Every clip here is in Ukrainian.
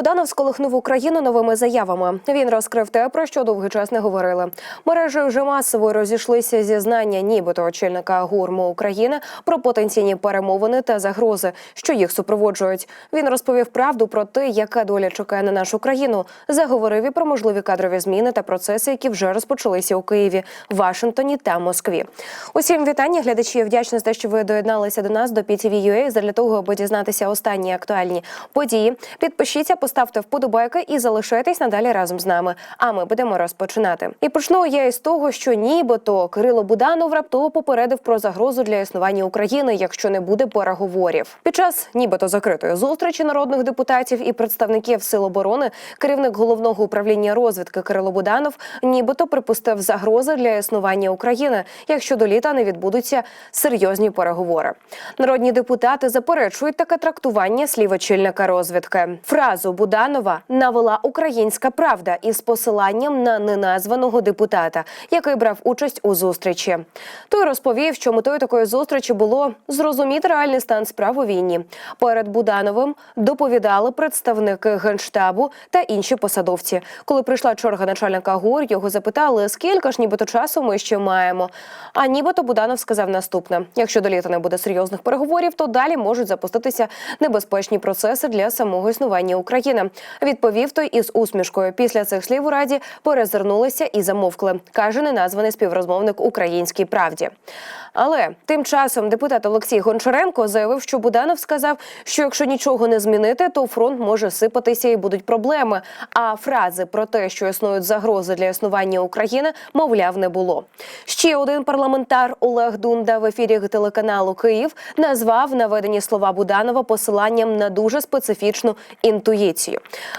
Буданов сколихнув Україну новими заявами. Він розкрив те, про що довгий час не говорили. Мережі вже масово розійшлися зізнання, нібито очільника гурму України про потенційні перемовини та загрози, що їх супроводжують. Він розповів правду про те, яка доля чекає на нашу країну. Заговорив і про можливі кадрові зміни та процеси, які вже розпочалися у Києві, Вашингтоні та Москві. Усім вітання, глядачі. Я Вдячна за те, що ви доєдналися до нас до PTV.ua для того, аби дізнатися останні актуальні події. Підпишіться, поставте вподобайки і залишайтесь надалі разом з нами. А ми будемо розпочинати. І почну я із того, що нібито Кирило Буданов раптово попередив про загрозу для існування України, якщо не буде переговорів. Під час нібито закритої зустрічі народних депутатів і представників сил оборони керівник головного управління розвідки Кирило Буданов нібито припустив загрози для існування України, якщо до літа не відбудуться серйозні переговори. Народні депутати заперечують таке трактування слів очільника розвідки. Фразу Буданова навела українська правда із посиланням на неназваного депутата, який брав участь у зустрічі. Той розповів, що метою такої зустрічі було зрозуміти реальний стан справ у війні. Перед Будановим доповідали представники генштабу та інші посадовці. Коли прийшла черга начальника ГУР, його запитали, скільки ж нібито часу ми ще маємо. А нібито Буданов сказав наступне: якщо до літа не буде серйозних переговорів, то далі можуть запуститися небезпечні процеси для самого існування України. Відповів той із усмішкою. Після цих слів у раді перезирнулися і замовкли, каже неназваний співрозмовник Українській правді. Але тим часом депутат Олексій Гончаренко заявив, що Буданов сказав, що якщо нічого не змінити, то фронт може сипатися і будуть проблеми. А фрази про те, що існують загрози для існування України, мовляв, не було. Ще один парламентар Олег Дунда в ефірі телеканалу Київ назвав наведені слова Буданова посиланням на дуже специфічну інтуїцію.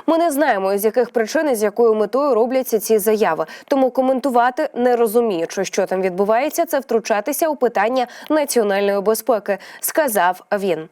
Ми не знаємо, з яких причин і з якою метою робляться ці заяви. Тому коментувати, не розуміючи, що там відбувається, це втручатися у питання національної безпеки, сказав він.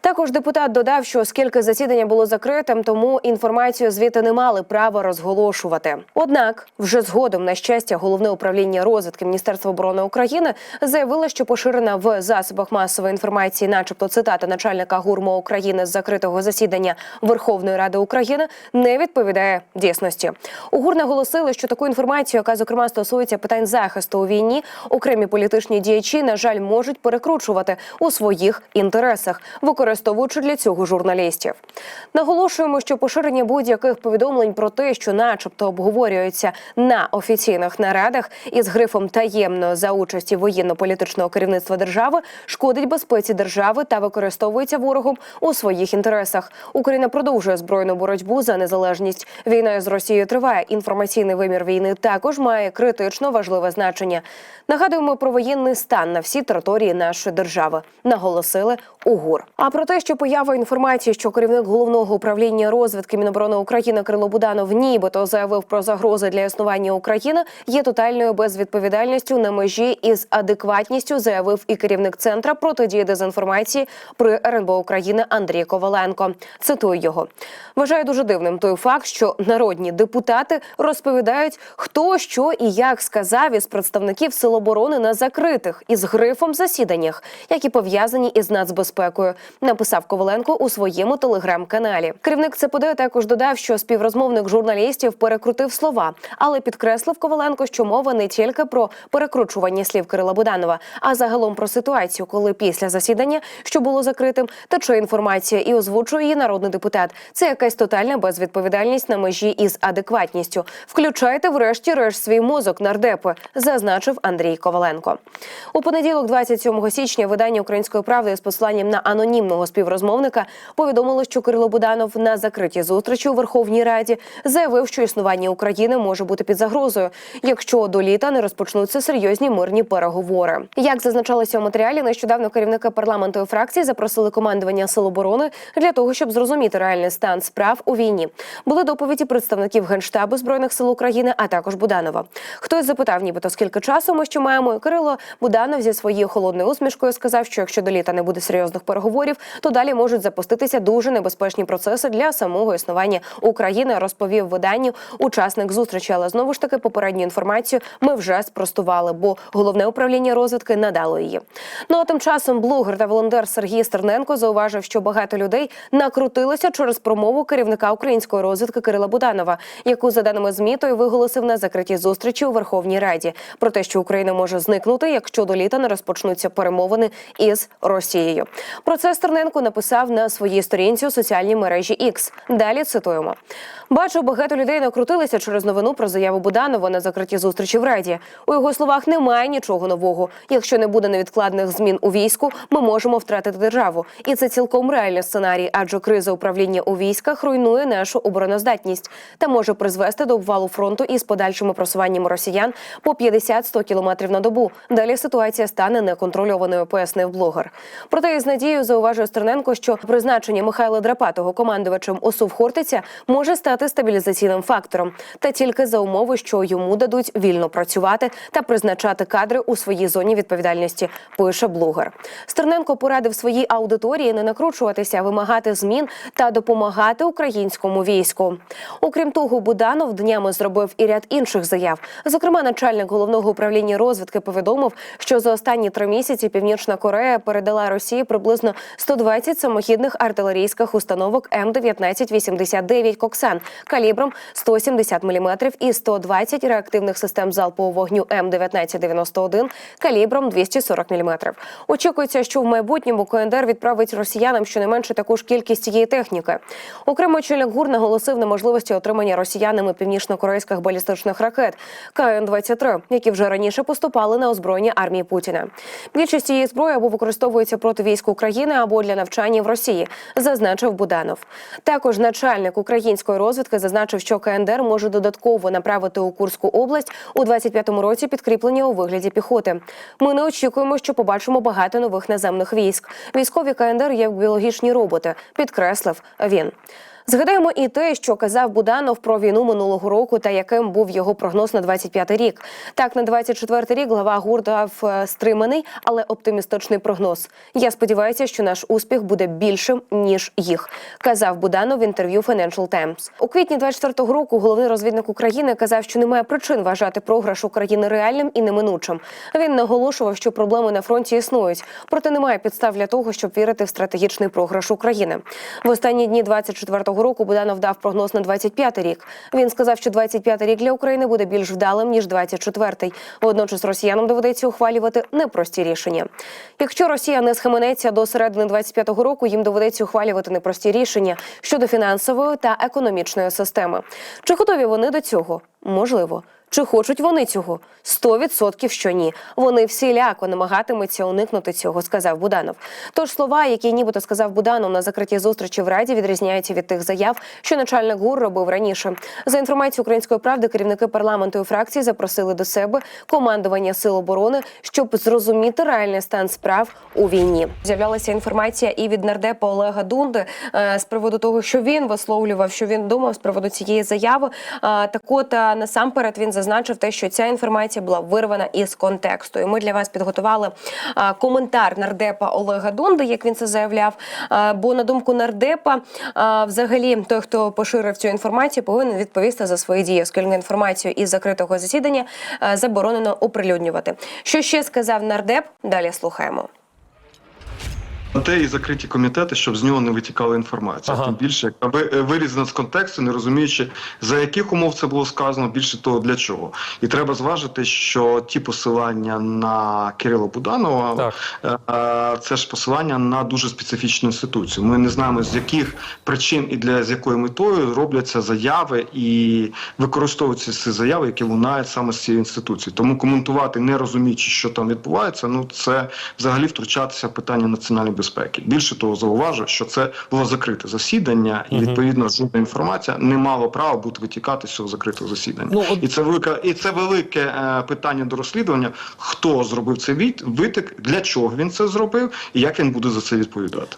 Також депутат додав, що оскільки засідання було закритим, тому інформацію звідти не мали права розголошувати. Однак, вже згодом, на щастя, головне управління розвідки Міністерства оборони України заявило, що поширена в засобах масової інформації, начебто цитата начальника гурму України з закритого засідання Верховної Ради України, не відповідає дійсності. У ГУР наголосили, що таку інформацію, яка зокрема стосується питань захисту у війні, окремі політичні діячі, на жаль, можуть перекручувати у своїх інтересах, використовуючи для цього журналістів. Наголошуємо, що поширення будь-яких повідомлень про те, що, начебто, обговорюються на офіційних нарадах із грифом таємно за участі воєнно-політичного керівництва держави, шкодить безпеці держави та використовується ворогом у своїх інтересах. Україна продовжує збройну боротьбу за незалежність. Війна з Росією триває. Інформаційний вимір війни також має критично важливе значення. Нагадуємо про воєнний стан на всій території нашої держави. Наголосили у ГУР. А про те, що поява інформації, що керівник головного управління розвідки Міноборони України Кирило Буданов нібито заявив про загрози для існування України, є тотальною безвідповідальністю на межі із адекватністю, заявив і керівник центра протидії дезінформації при РНБО України Андрій Коваленко. Цитую його. Вважаю дуже дивним той факт, що народні депутати розповідають, хто що і як сказав із представників Сил оборони на закритих із грифом засіданнях, які пов'язані із нацбезпекою, написав Коваленко у своєму телеграм-каналі. Керівник ЦПД також додав, що співрозмовник журналістів перекрутив слова, але підкреслив Коваленко, що мова не тільки про перекручування слів Кирила Буданова, а загалом про ситуацію, коли після засідання, що було закритим, тече інформація і озвучує її народний депутат. Це якась тотальна безвідповідальність на межі із адекватністю. Включайте, врешті-решт, свій мозок нардепи, зазначив Андрій Коваленко. У понеділок, 27 січня, видання Української правди з посиланням на анонімного співрозмовника повідомило, що Кирило Буданов на закритій зустрічі у Верховній Раді заявив, що існування України може бути під загрозою, якщо до літа не розпочнуться серйозні мирні переговори. Як зазначалося у матеріалі, нещодавно керівника парламенту і фракції запросили командування сил оборони для того, щоб зрозуміти реальний стан справ у війні. Були доповіді представників генштабу збройних сил України, а також Буданова. Хтось запитав, нібито скільки часу ми ще маємо. Кирило Буданов зі своєю холодною усмішкою сказав, що якщо до літа не буде серйозних серйозних переговорів, то далі можуть запуститися дуже небезпечні процеси для самого існування України. Розповів виданню учасник зустрічі. Але знову ж таки попередню інформацію ми вже спростували, бо головне управління розвідки надало її. Ну а тим часом блогер та волонтер Сергій Стерненко зауважив, що багато людей накрутилося через промову керівника української розвідки Кирила Буданова, яку за даними ЗМІ той виголосив на закритій зустрічі у Верховній Раді про те, що Україна може зникнути, якщо до літа не розпочнуться перемовини із Росією. Про це Стерненко написав на своїй сторінці у соціальній мережі X. Далі цитуємо. Бачу, багато людей накрутилися через новину про заяву Буданова на закритій зустрічі в Раді. У його словах немає нічого нового. Якщо не буде невідкладних змін у війську, ми можемо втратити державу. І це цілком реальний сценарій, адже криза управління у військах руйнує нашу обороноздатність та може призвести до обвалу фронту із подальшими просуваннями росіян по 50-100 кілометрів на добу. Далі ситуація стане неконтрольованою, пояснив блогер. Проте із надією зауважує Стерненко, що призначення Михайла Драпатого командувачем ОСУ в Хортиця може стати стабілізаційним фактором, та тільки за умови, що йому дадуть вільно працювати та призначати кадри у своїй зоні відповідальності. Пише блогер. Стерненко порадив своїй аудиторії не накручуватися, вимагати змін та допомагати українському війську. Окрім того, Буданов днями зробив і ряд інших заяв. Зокрема, начальник головного управління розвідки повідомив, що за останні три місяці Північна Корея передала Росії приблизно 120 самохідних артилерійських установок М-1989 «Коксан» калібром 170 мм і 120 реактивних систем залпового вогню М-1991 калібром 240 мм. Очікується, що в майбутньому КНДР відправить росіянам щонайменше таку ж кількість цієї техніки. Окремо очільник ГУР наголосив на можливості отримання росіянами північно-корейських балістичних ракет КН-23, які вже раніше поступали на озброєння армії Путіна. Більшість цієї зброї або використовується проти військ України або для навчання в Росії, зазначив Буданов. Також начальник української розвідки зазначив, що КНДР може додатково направити у Курську область у 25-му році підкріплення у вигляді піхоти. Ми не очікуємо, що побачимо багато нових наземних військ. Військові КНДР є біологічні роботи, підкреслив він. Згадаємо і те, що казав Буданов про війну минулого року та яким був його прогноз на 25-й рік. Так, на 24-й рік глава ГУР дав е, стриманий, але оптимістичний прогноз. Я сподіваюся, що наш успіх буде більшим ніж їх, казав Буданов в інтерв'ю Financial Times. У квітні 24-го року головний розвідник України казав, що немає причин вважати програш України реальним і неминучим. Він наголошував, що проблеми на фронті існують, проте немає підстав для того, щоб вірити в стратегічний програш України. В останні дні 24-го року Буданов дав прогноз на 25-й рік. Він сказав, що 25-й рік для України буде більш вдалим ніж 24-й. Водночас росіянам доведеться ухвалювати непрості рішення. Якщо Росія не схаменеться до середини 25-го року, їм доведеться ухвалювати непрості рішення щодо фінансової та економічної системи. Чи готові вони до цього? Можливо. Чи хочуть вони цього? 100% що ні. Вони всіляко намагатимуться уникнути цього, сказав Буданов. Тож слова, які нібито сказав Буданов на закритій зустрічі в Раді, відрізняються від тих заяв, що начальник ГУР робив раніше. За інформацією української правди, керівники парламенту і фракції запросили до себе командування сил оборони, щоб зрозуміти реальний стан справ у війні. З'являлася інформація і від нардепа Олега Дунди е, з приводу того, що він висловлював, що він думав з приводу цієї заяви. Е, Так от е, насамперед він зазначив те, що ця інформація була вирвана із контексту. І ми для вас підготували коментар нардепа Олега Дунди, як він це заявляв. Бо на думку нардепа, взагалі, той, хто поширив цю інформацію, повинен відповісти за свої дії, оскільки інформацію із закритого засідання заборонено оприлюднювати. Що ще сказав нардеп? Далі слухаємо. На те і закриті комітети, щоб з нього не витікала інформація. Ага. Тим більше, яка е, вирізана з контексту, не розуміючи, за яких умов це було сказано, більше того, для чого. І треба зважити, що ті посилання на Кирила Буданова, Так. е, це ж посилання на дуже специфічну інституцію. Ми не знаємо, з яких причин і для з якою метою робляться заяви і використовуються ці заяви, які лунають саме з цієї інституції. Тому коментувати, не розуміючи, що там відбувається, ну це взагалі втручатися в питання національної безпеки. Більше того, зауважу, що це було закрите засідання, і відповідно жодна інформація не мала права бути витікати з цього закритого засідання. Ну, от- І це велика, і це велике е, питання до розслідування. Хто зробив цей від, витик, для чого він це зробив, і як він буде за це відповідати.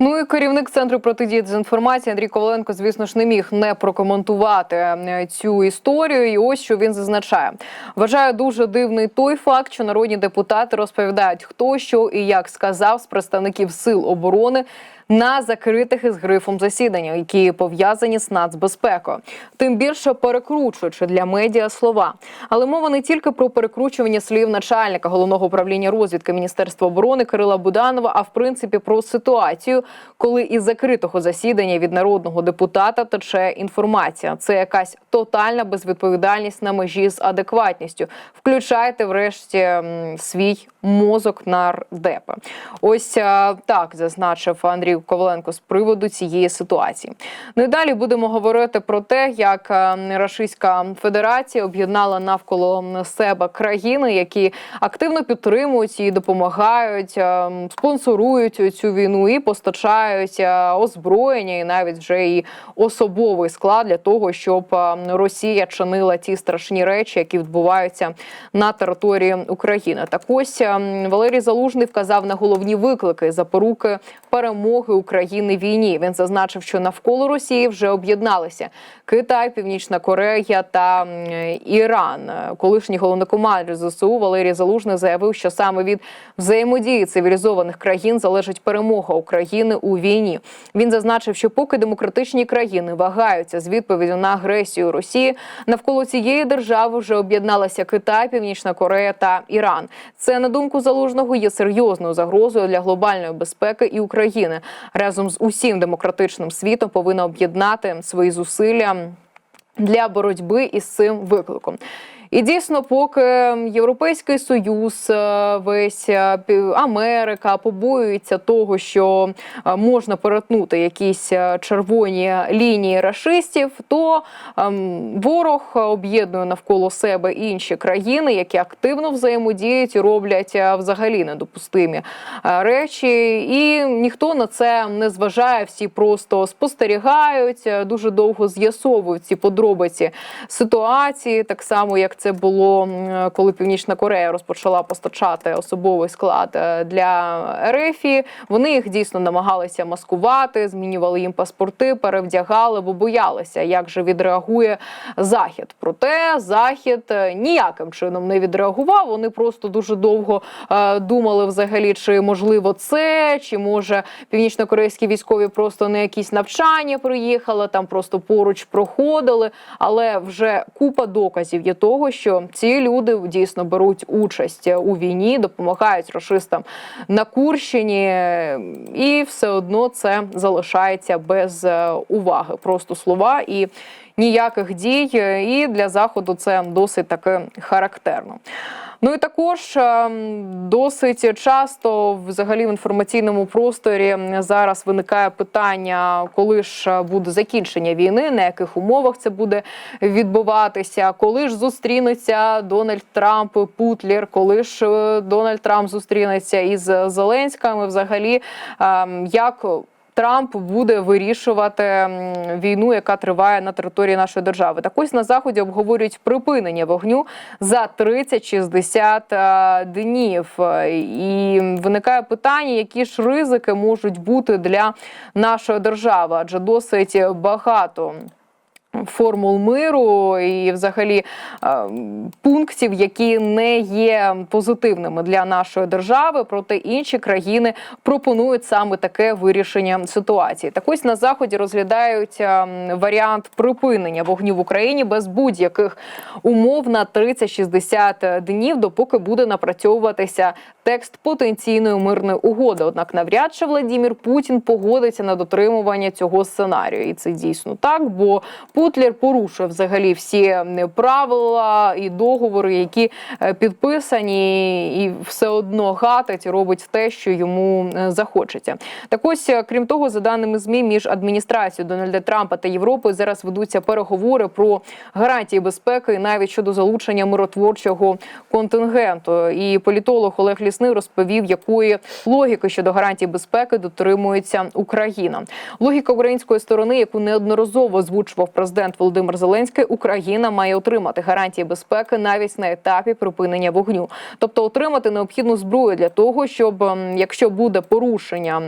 Ну і керівник центру протидії дезінформації Андрій Коваленко, звісно ж, не міг не прокоментувати е, цю історію. І ось що він зазначає. Вважаю дуже дивний той факт, що народні депутати розповідають, хто що і як сказав з представників сил оборони. На закритих із грифом засідання, які пов'язані з нацбезпекою, тим більше перекручуючи для медіа слова. Але мова не тільки про перекручування слів начальника головного управління розвідки Міністерства оборони Кирила Буданова, а в принципі про ситуацію, коли із закритого засідання від народного депутата тече інформація. Це якась тотальна безвідповідальність на межі з адекватністю. Включайте, врешті, свій мозок нардепи. Ось так зазначив Андрій Коваленко з приводу цієї ситуації. Ну і далі будемо говорити про те, як е, Російська Федерація об'єднала навколо себе країни, які активно підтримують і допомагають, е, спонсорують цю війну і постачають е, озброєння, і навіть вже і особовий склад для того, щоб Росія чинила ті страшні речі, які відбуваються на території України. Так ось Валерій Залужний вказав на головні виклики запоруки перемоги України в війні. Він зазначив, що навколо Росії вже об'єдналися Китай, Північна Корея та Іран. Колишній головнокомандир ЗСУ Валерій Залужний заявив, що саме від взаємодії цивілізованих країн залежить перемога України у війні. Він зазначив, що поки демократичні країни вагаються з відповіддю на агресію Росії, навколо цієї держави вже об'єдналися Китай, Північна Корея та Іран. Це на думку залужного є серйозною загрозою для глобальної безпеки і України. Разом з усім демократичним світом повинна об'єднати свої зусилля для боротьби із цим викликом. І дійсно, поки Європейський Союз, е, весь е, Америка побоюється того, що е, можна перетнути якісь червоні лінії рашистів, то ем, ворог об'єднує навколо себе інші країни, які активно взаємодіють і роблять взагалі недопустимі речі. І ніхто на це не зважає. Всі просто спостерігають, дуже довго з'ясовують ці подробиці ситуації, так само як це було коли Північна Корея розпочала постачати особовий склад е, для РФ. Вони їх дійсно намагалися маскувати, змінювали їм паспорти, перевдягали, бо боялися, як же відреагує захід. Проте захід е, ніяким чином не відреагував. Вони просто дуже довго е, думали взагалі, чи можливо це, чи може північно-корейські військові просто на якісь навчання приїхали, там просто поруч проходили. Але вже купа доказів є того, що ці люди дійсно беруть участь у війні, допомагають рашистам на Курщині, і все одно це залишається без е, уваги. Просто слова і ніяких дій. І для заходу це досить таки характерно. Ну і також ем, досить часто, взагалі, в інформаційному просторі зараз виникає питання, коли ж буде закінчення війни, на яких умовах це буде відбуватися, коли ж зустрінеться Дональд Трамп Путлер, коли ж е, Дональд Трамп зустрінеться із Зеленським, взагалі ем, як. Трамп буде вирішувати війну, яка триває на території нашої держави. Так ось на заході обговорюють припинення вогню за 30-60 е, днів. І виникає питання, які ж ризики можуть бути для нашої держави, адже досить багато. Формул миру і, взагалі, пунктів, які не є позитивними для нашої держави, проте інші країни пропонують саме таке вирішення ситуації. Так ось на заході розглядають варіант припинення вогню в Україні без будь-яких умов на 30-60 днів, допоки буде напрацьовуватися текст потенційної мирної угоди. Однак, навряд чи Владімір Путін погодиться на дотримування цього сценарію, і це дійсно так, бо Путлер порушує взагалі всі правила і договори, які е, підписані, і все одно гатить, робить те, що йому е, захочеться. Так ось, е, крім того, за даними змі, між адміністрацією Дональда Трампа та Європою зараз ведуться переговори про гарантії безпеки, навіть щодо залучення миротворчого контингенту. І політолог Олег Лісний розповів, якої логіки щодо гарантій безпеки дотримується Україна. Логіка української сторони, яку неодноразово озвучував президент Володимир Зеленський, Україна має отримати гарантії безпеки навіть на етапі припинення вогню, тобто отримати необхідну зброю для того, щоб ем, якщо буде порушення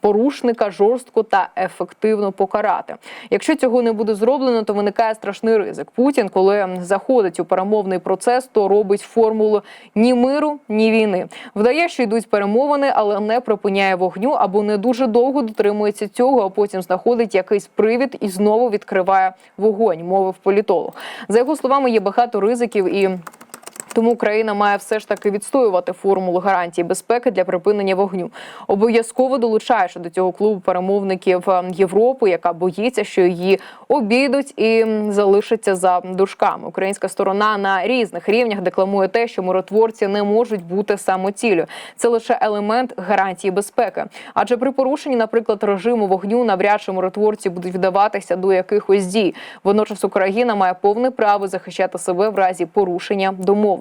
порушника жорстко та ефективно покарати. Якщо цього не буде зроблено, то виникає страшний ризик. Путін, коли заходить у перемовний процес, то робить формулу ні миру, ні війни. Вдає, що йдуть перемовини, але не припиняє вогню або не дуже довго дотримується цього, а потім знаходить якийсь привід і знову відкриває вогонь, мовив політолог. За його словами, є багато ризиків і. Тому Україна має все ж таки відстоювати формулу гарантії безпеки для припинення вогню. Обов'язково долучаючи до цього клубу перемовників е, Європи, яка боїться, що її обійдуть і залишаться за дужками. Українська сторона на різних рівнях декламує те, що миротворці не можуть бути самоціллю. Це лише елемент гарантії безпеки. Адже при порушенні, наприклад, режиму вогню, навряд чи миротворці будуть вдаватися до якихось дій. Водночас Україна має повне право захищати себе в разі порушення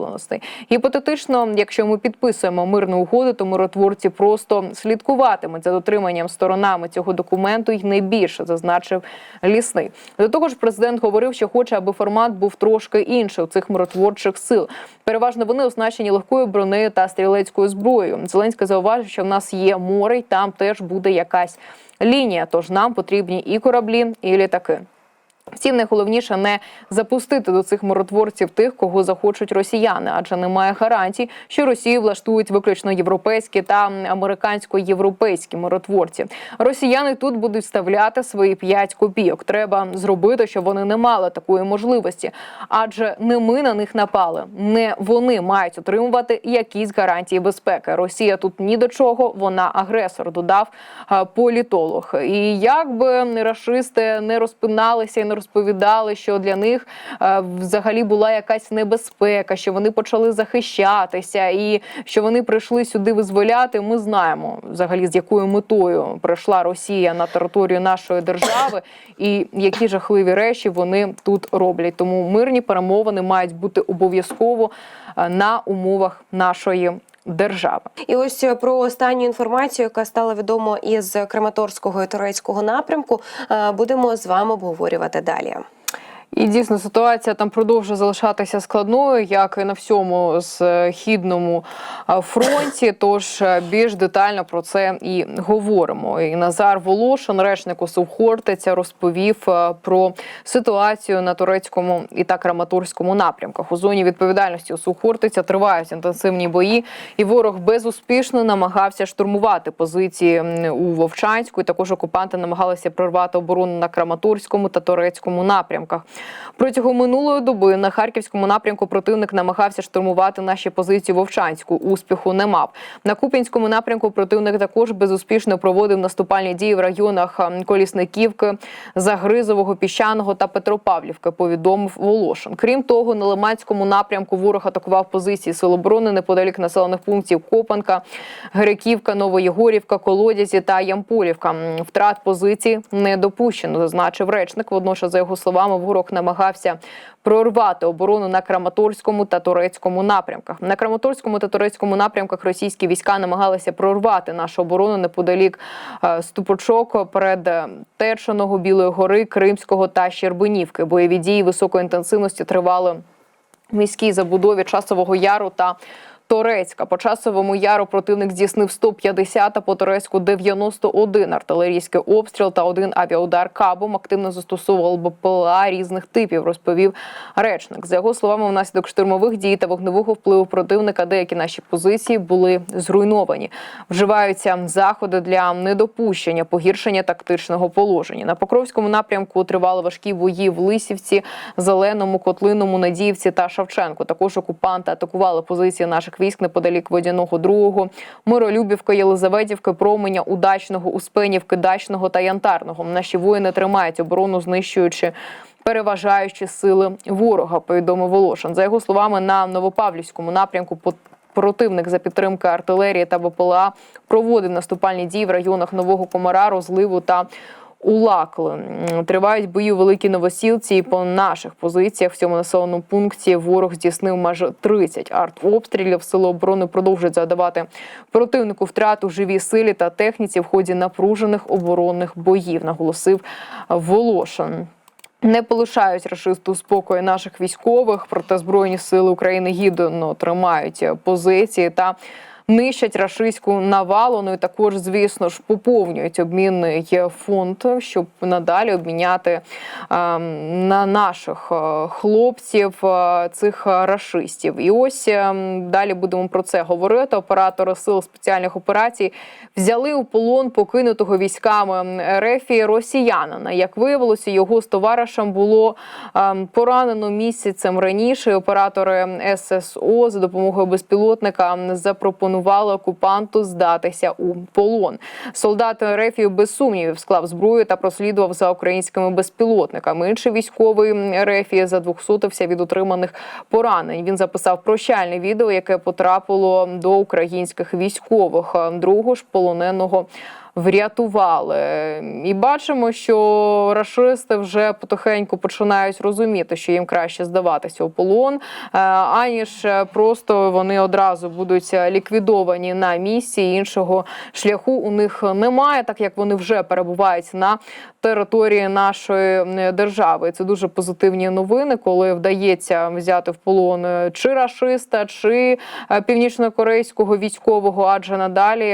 домовленостей. Гіпотетично, якщо ми підписуємо мирну угоду, то миротворці просто слідкуватимуть за дотриманням сторонами цього документу і не більше, зазначив лісний. До того ж, президент говорив, що хоче, аби формат був трошки інший у цих миротворчих сил. Переважно вони оснащені легкою бронею та стрілецькою зброєю. Зеленський зауважив, що в нас є море, і там теж буде якась лінія. Тож нам потрібні і кораблі, і літаки. Втім, найголовніше не запустити до цих миротворців тих, кого захочуть росіяни, адже немає гарантій, що Росію влаштують виключно європейські та американсько-європейські миротворці. Росіяни тут будуть вставляти свої 5 копійок. Треба зробити, щоб вони не мали такої можливості, адже не ми на них напали, не вони мають отримувати якісь гарантії безпеки. Росія тут ні до чого, вона агресор, додав е, політолог. І як би рашисти не розпиналися і не розповідали, що для них е, взагалі була якась небезпека, що вони почали захищатися, і що вони прийшли сюди визволяти. Ми знаємо взагалі з якою метою прийшла Росія на територію нашої держави, і які жахливі речі вони тут роблять. Тому мирні перемовини мають бути обов'язково е, на умовах нашої держави. І ось про останню інформацію, яка стала відомо із Краматорського і турецького напрямку, е, будемо з вами обговорювати далі. І дійсно ситуація там продовжує залишатися складною, як і на всьому східному е, фронті. Тож е, більш детально про це і говоримо. І Назар Волошин, речник УСУ Хортиця, розповів е, про ситуацію на турецькому і та Краматорському напрямках. У зоні відповідальності УСУ Хортиця тривають інтенсивні бої, і ворог безуспішно намагався штурмувати позиції у Вовчанську. І також окупанти намагалися прорвати оборону на Краматорському та Турецькому напрямках. Протягом минулої доби на харківському напрямку противник намагався штурмувати наші позиції Вовчанську. Успіху не мав. На Куп'янському напрямку противник також безуспішно проводив наступальні дії в районах Колісниківки, Загризового, Піщаного та Петропавлівки. Повідомив Волошин. Крім того, на Лиманському напрямку ворог атакував позиції Сил оборони неподалік населених пунктів Копанка, Греківка, Новоєгорівка, Колодязі та Ямполівка. Втрат позицій не допущено, зазначив речник. Водночас, за його словами, ворог намагався прорвати оборону на Краматорському та Турецькому напрямках. На Краматорському та Турецькому напрямках російські війська намагалися прорвати нашу оборону неподалік е, Ступочок перед е, Тершиного, Білої гори, Кримського та Щербинівки. Бойові дії високої інтенсивності тривали в міській забудові Часового Яру та Торецька. По часовому яру противник здійснив 150, а по Торецьку 91 артилерійський обстріл та один авіаудар кабом. Активно застосовував БПЛА різних типів, розповів речник. За його словами, внаслідок штурмових дій та вогневого впливу противника деякі наші позиції були зруйновані. Вживаються заходи для недопущення погіршення тактичного положення. На Покровському напрямку тривали важкі бої в Лисівці, Зеленому, Котлиному, Надіївці та Шевченку. Також окупанти атакували позиції наших військ неподалік Водяного Другого, Миролюбівки, Єлизаветівки, Променя, Удачного, Успенівки, Дачного та Янтарного. Наші воїни тримають оборону, знищуючи. Переважаючи сили ворога, повідомив Волошин. За його словами, на Новопавлівському напрямку противник за підтримки артилерії та БПЛА проводив наступальні дії в районах Нового Комара, Розливу та Улакли. Тривають бої у великій новосілці. І по наших позиціях в цьому населеному пункті ворог здійснив майже 30 артобстрілів. Сили оборони продовжують завдавати противнику втрат у живій силі та техніці в ході напружених оборонних боїв, наголосив Волошин. Не полишають рашисти у спокої наших військових, проте збройні сили України гідно тримають позиції та нищать рашистську навалу. Ну і також, звісно ж, поповнюють обмінний фонд, щоб надалі обміняти ем, на наших е, хлопців е, цих рашистів. І ось ем, далі будемо про це говорити. Оператори сил спеціальних операцій взяли у полон покинутого військами РФ росіянина. Як виявилося, його з товаришем було ем, поранено місяцем раніше. Оператори ССО за допомогою безпілотника запропонували окупанту здатися у полон. Солдат Рефію без сумнівів склав зброю та прослідував за українськими безпілотниками. Інший військовий РФ задвухсотився від отриманих поранень. Він записав прощальне відео, яке потрапило до українських військових. Другого ж полоненого врятували. І бачимо, що рашисти вже потихеньку починають розуміти, що їм краще здаватися у полон, е, аніж просто вони одразу будуть ліквідовані на місці. Іншого шляху у них немає, так як вони вже перебувають на території нашої держави. І Це дуже позитивні новини, коли вдається взяти в полон е, чи рашиста, чи е, північнокорейського військового. Адже надалі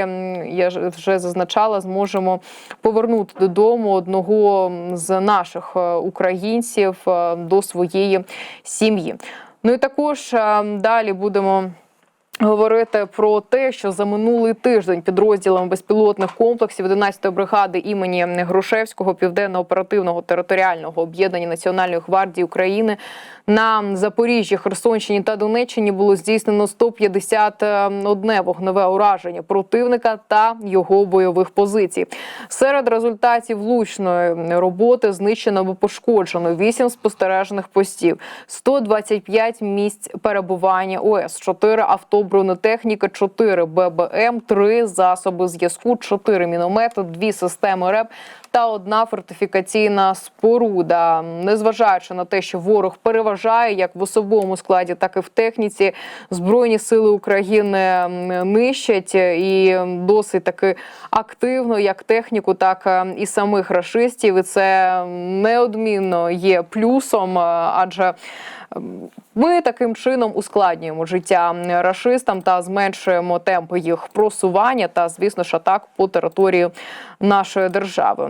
я вже зазначала, зможемо повернути додому одного з наших е, українців е, до своєї сім'ї. Ну і також е, далі будемо. Говорити про те, що за минулий тиждень підрозділами безпілотних комплексів 11-ї бригади імені Грушевського південно-оперативного територіального об'єднання Національної гвардії України на Запоріжжі, Херсонщині та Донеччині було здійснено 151 вогневе ураження противника та його бойових позицій. Серед результатів влучної роботи знищено або пошкоджено 8 спостережних постів, 125 місць перебування ОС, 4 авто бронетехніки, 4 ББМ, 3 засоби зв'язку, 4 міномети, 2 системи РЕП та одна фортифікаційна споруда. Незважаючи на те, що ворог переважає як в особовому складі, так і в техніці, збройні сили України нищать і досить таки активно, як техніку, так е, і самих рашистів. І це неодмінно є плюсом, е, адже ми таким чином ускладнюємо життя рашистам та зменшуємо темпи їх просування та, звісно ж, атак по території нашої держави.